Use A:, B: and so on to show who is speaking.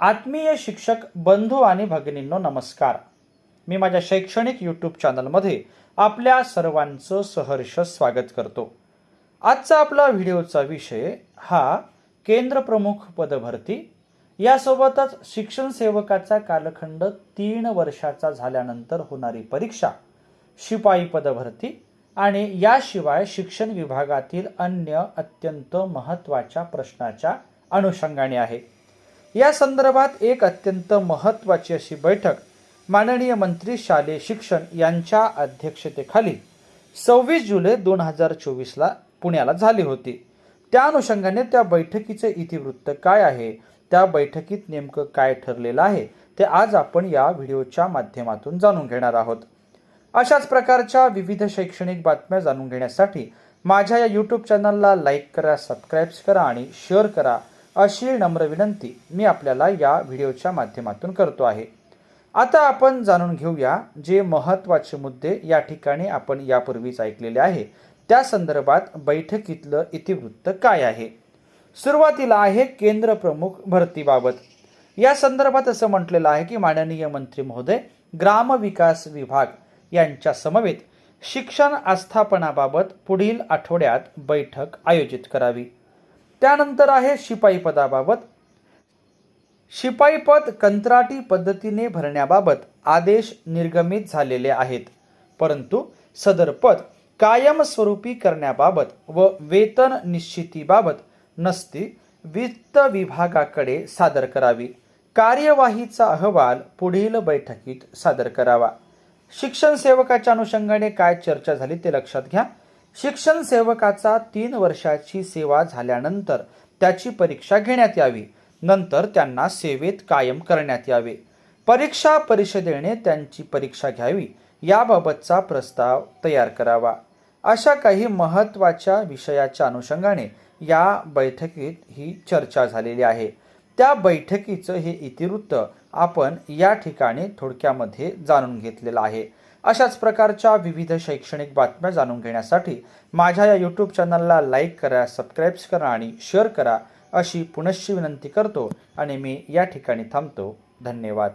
A: आत्मीय शिक्षक बंधू आणि भगिनींनो नमस्कार. मी माझ्या शैक्षणिक यूट्यूब चॅनलमध्ये आपल्या सर्वांचं सहर्ष स्वागत करतो. आजचा आपला व्हिडिओचा विषय हा केंद्र प्रमुख पदभरती यासोबतच शिक्षण सेवकाचा कालखंड तीन वर्षाचा झाल्यानंतर होणारी परीक्षा शिपाई पदभरती आणि याशिवाय शिक्षण विभागातील अन्य अत्यंत महत्त्वाच्या प्रश्नाच्या अनुषंगाने आहे. या संदर्भात एक अत्यंत महत्त्वाची अशी बैठक माननीय मंत्री शालेय शिक्षण यांच्या अध्यक्षतेखाली सव्वीस जुलै दोन हजार चोवीसला पुण्याला झाली होती. त्या अनुषंगाने त्या बैठकीचे इतिवृत्त काय आहे? त्या बैठकीत नेमकं काय ठरलेलं आहे? ते आज आपण या व्हिडिओच्या माध्यमातून जाणून घेणार आहोत. अशाच प्रकारच्या विविध शैक्षणिक बातम्या जाणून घेण्यासाठी माझ्या या यूट्यूब चॅनलला लाईक करा सबस्क्राईब करा आणि शेअर करा. अशी नम्र विनंती मी आपल्याला या व्हिडिओच्या माध्यमातून करतो आहे. आता आपण जाणून घेऊया जे महत्त्वाचे मुद्दे या ठिकाणी आपण यापूर्वीच ऐकलेले आहे. त्या संदर्भात बैठकीतलं इतिवृत्त काय आहे? सुरुवातीला आहे केंद्र प्रमुख भरतीबाबत. या संदर्भात असं म्हटलेलं आहे की माननीय मंत्री महोदय ग्रामविकास विभाग यांच्या समवेत शिक्षण आस्थापनाबाबत पुढील आठवड्यात बैठक आयोजित करावी. त्यानंतर आहे शिपाई पदाबाबत शिपाई पद कंत्राटी पद्धतीने भरण्याबाबत आदेश निर्गमित झालेले आहेत. परंतु सदर पद कायमस्वरूपी करण्याबाबत व वेतन निश्चितीबाबत नसती वित्त विभागाकडे सादर करावी. कार्यवाहीचा अहवाल पुढील बैठकीत सादर करावा. शिक्षण सेवकाच्या अनुषंगाने काय चर्चा झाली ते लक्षात घ्या. शिक्षण सेवकाचा तीन वर्षाची सेवा झाल्यानंतर त्याची परीक्षा घेण्यात यावी. नंतर त्यांना सेवेत कायम करण्यात यावे. परीक्षा परिषदेने त्यांची परीक्षा घ्यावी याबाबतचा प्रस्ताव तयार करावा. अशा काही महत्त्वाच्या विषयाच्या अनुषंगाने या बैठकीत ही चर्चा झालेली आहे. त्या बैठकीचं हे इतिवृत्त आपण या ठिकाणी थोडक्यामध्ये जाणून घेतलेलं आहे. अशाच प्रकारच्या विविध शैक्षणिक बातम्या जाणून घेण्यासाठी माझ्या या यूट्यूब चॅनलला लाईक करा सबस्क्राईब्स करा आणि शेअर करा अशी पुनश्च विनंती करतो आणि मी या ठिकाणी थांबतो. धन्यवाद.